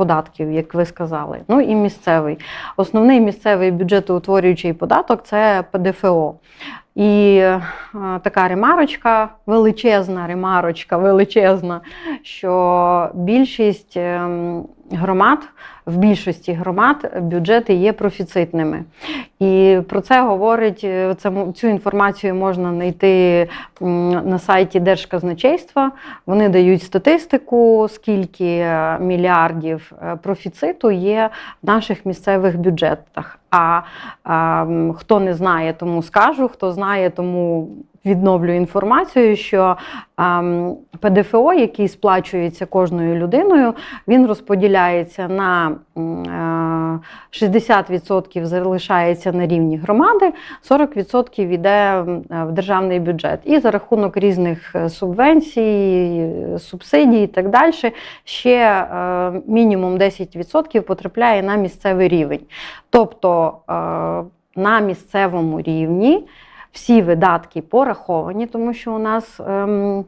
податків, як ви сказали. Ну і місцевий. Основний місцевий бюджетоутворюючий податок це ПДФО. І е, така ремарочка, величезна ремарочка, величезна, що більшість ем, громад, в більшості громад бюджети є профіцитними. І про це говорить е, це, цю інформацію можна знайти на сайті Держказначейства. Вони дають статистику, скільки е, мільярдів е, профіциту є в наших місцевих бюджетах. А ем, хто не знає, тому скажу. Хто знає, тому відновлю інформацію, що ем, ПДФО, який сплачується кожною людиною, він розподіляється на е, 60% залишається на рівні громади, 40% йде в державний бюджет. І за рахунок різних е, субвенцій, е, субсидій і так далі, ще е, мінімум 10% потрапляє на місцевий рівень. Тобто е, на місцевому рівні всі видатки пораховані, тому що у нас ем,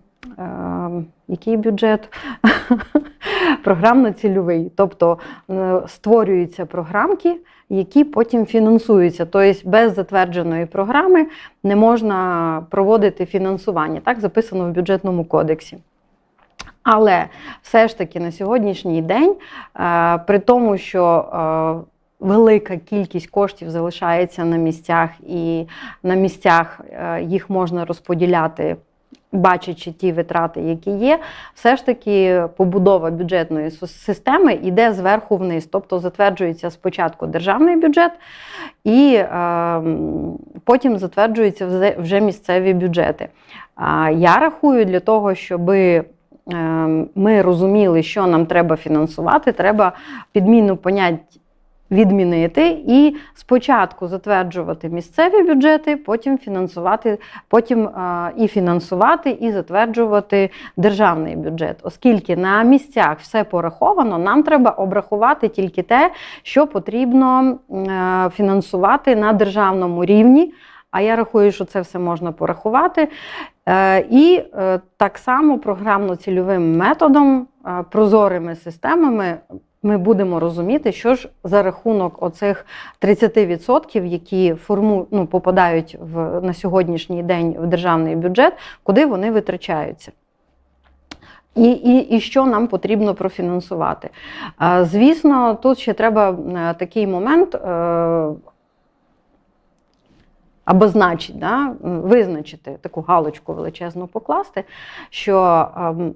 який бюджет? Програмно-цільовий. Тобто е, створюються програмки, які потім фінансуються. Тобто без затвердженої програми не можна проводити фінансування. Так записано в бюджетному кодексі. Але все ж таки на сьогоднішній день, е, при тому, що е, велика кількість коштів залишається на місцях, і на місцях е, їх можна розподіляти. Бачачи ті витрати, які є, все ж таки побудова бюджетної системи йде зверху вниз, тобто затверджується спочатку державний бюджет, і е, потім затверджуються вже- місцеві бюджети. А я рахую для того, щоби Ем, ми розуміли, що нам треба фінансувати, треба підміну понять відмінити і спочатку затверджувати місцеві бюджети, потім фінансувати, потім е, і фінансувати, і затверджувати державний бюджет. Оскільки на місцях все пораховано, нам треба обрахувати тільки те, що потрібно е, фінансувати на державному рівні. А я рахую, що це все можна порахувати. Е, І так само програмно-цільовим методом, прозорими системами ми будемо розуміти, що ж за рахунок оцих 30%, які форму, ну, попадають в, на сьогоднішній день в державний бюджет, куди вони витрачаються. І, і, і що нам потрібно профінансувати. Звісно, тут ще треба е, такий момент е, обозначити, да, визначити таку галочку величезну покласти, що ем,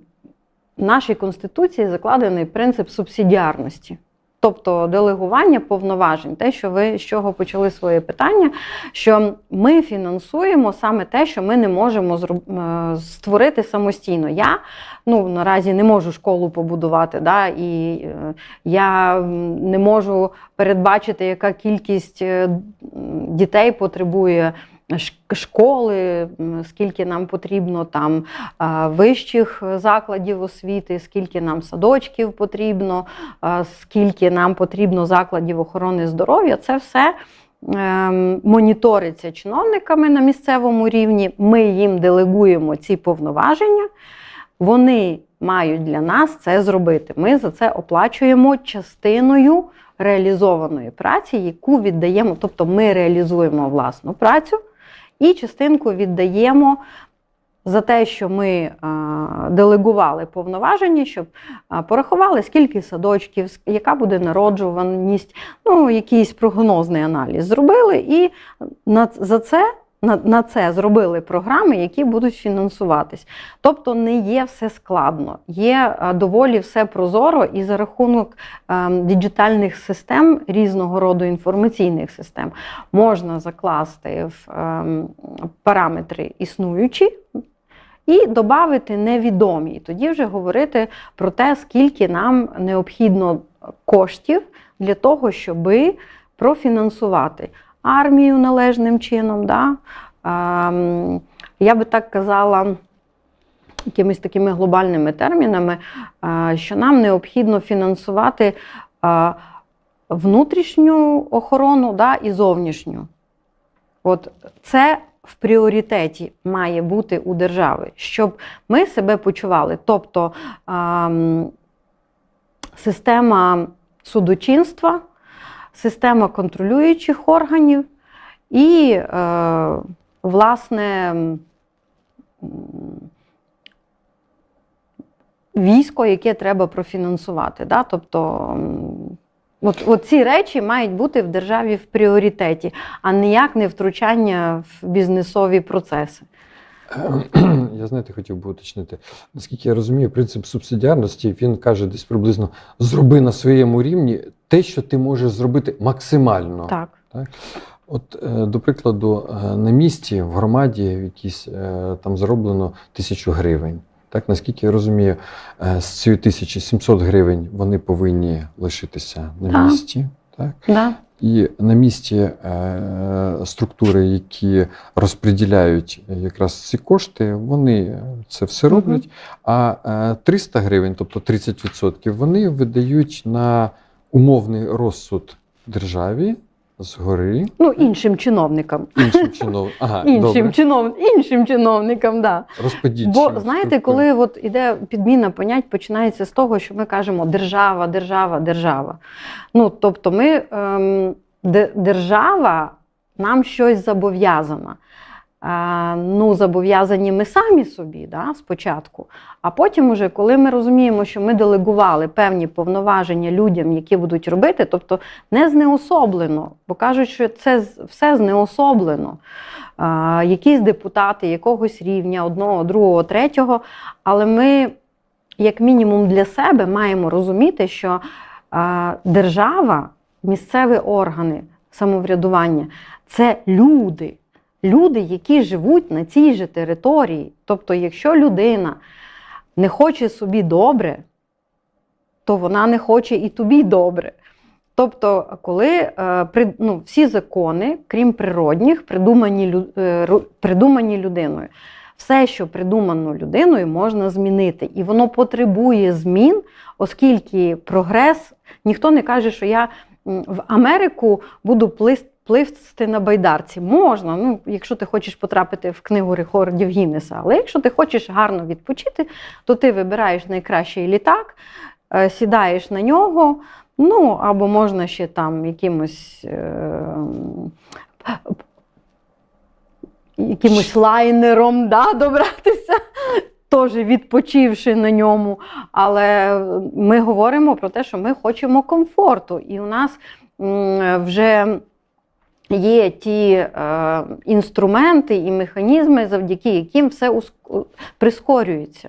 в нашій Конституції закладений принцип субсидіарності. Тобто делегування повноважень, те, що ви з чого почали своє питання, що ми фінансуємо саме те, що ми не можемо е, створити самостійно. Я ну, наразі не можу школу побудувати, да, і е, я не можу передбачити, яка кількість е, дітей потребує школи, скільки нам потрібно там вищих закладів освіти, скільки нам садочків потрібно, скільки нам потрібно закладів охорони здоров'я. Це все. ем, Моніториться чиновниками на місцевому рівні, ми їм делегуємо ці повноваження, вони мають для нас це зробити. Ми за це оплачуємо частиною реалізованої праці, яку віддаємо, тобто ми реалізуємо власну працю і частинку віддаємо за те, що ми делегували повноваження, щоб порахували, скільки садочків, яка буде народжуваність, ну, якийсь прогнозний аналіз зробили, і за це. На, це зробили програми, які будуть фінансуватись. Тобто не є все складно, є доволі все прозоро і за рахунок ем, діджитальних систем, різного роду інформаційних систем, можна закласти в ем, параметри існуючі. І додати невідомі. І тоді вже говорити про те, скільки нам необхідно коштів для того, щоби профінансувати армію належним чином. Да? Я би так казала якимись такими глобальними термінами, що нам необхідно фінансувати внутрішню охорону да, і зовнішню. От це в пріоритеті має бути у держави, щоб ми себе почували. Тобто ем, система судочинства, система контролюючих органів і, е, власне, військо, яке треба профінансувати. Да? Тобто, от, от ці речі мають бути в державі в пріоритеті, а ніяк не втручання в бізнесові процеси. Я знаєте, хотів би уточнити. Наскільки я розумію, принцип субсидіарності він каже десь приблизно зроби на своєму рівні те, що ти можеш зробити максимально. Так. От, е, до прикладу, е, на місці в громаді е, там зароблено тисячу гривень. Так, наскільки я розумію, е, з цієї 1700 гривень вони повинні лишитися на Так. місці. Так? Да. І на місці е, структури, які розподіляють якраз ці кошти, вони це все роблять. А е, 300 гривень, тобто 30%, вони видають на умовний розсуд державі згори Ну, іншим чиновникам. іншим чиновникам. Ага, Іншим, чинов... іншим чиновникам, да. Розподіть. Бо знаєте, структурам. коли от іде підміна понять, починається з того, що ми кажемо держава, держава, держава. Ну, тобто, ми ем, де- держава нам щось зобов'язана. Ну, зобов'язані ми самі собі да, спочатку. А потім, уже, коли ми розуміємо, що ми делегували певні повноваження людям, які будуть робити, тобто не знеособлено, бо кажуть, що це все знеособлено. А, якісь депутати якогось рівня, одного, другого, третього. Але ми, як мінімум, для себе маємо розуміти, що а, держава, місцеві органи самоврядування це люди. Люди, які живуть на цій же території. Тобто, якщо людина не хоче собі добре, то вона не хоче і тобі добре. Тобто, коли е, ну, всі закони, крім природних, придумані, е, придумані людиною. Все, що придумано людиною, можна змінити. І воно потребує змін, оскільки прогрес, ніхто не каже, що я в Америку буду пливсти на байдарці. Можна, ну, якщо ти хочеш потрапити в книгу рекордів Гіннеса. Але якщо ти хочеш гарно відпочити, то ти вибираєш найкращий літак, е, сідаєш на нього. Ну, або можна ще там якимось. Е, якимось лайнером да, добратися, теж відпочивши на ньому. Але ми говоримо про те, що ми хочемо комфорту. І у нас вже є ті е, інструменти і механізми, завдяки яким все прискорюється.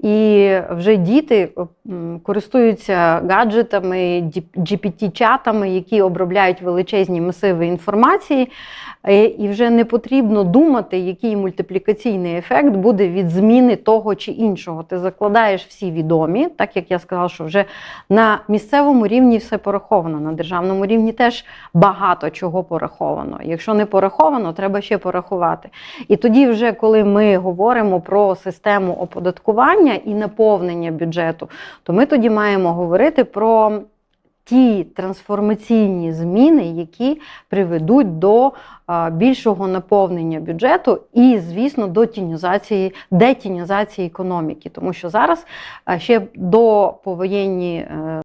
І вже діти користуються гаджетами, GPT-чатами, які обробляють величезні масиви інформації, Е, і вже не потрібно думати, який мультиплікаційний ефект буде від зміни того чи іншого. Ти закладаєш всі відомі, так як я сказала, що вже на місцевому рівні все пораховано, на державному рівні теж багато чого пораховано. Якщо не пораховано, треба ще порахувати. І тоді, вже коли ми говоримо про систему оподаткування і наповнення бюджету, то ми тоді маємо говорити про ті трансформаційні зміни, які приведуть до більшого наповнення бюджету і, звісно, до тінізації, детінізації економіки. Тому що зараз ще до повоєнні е,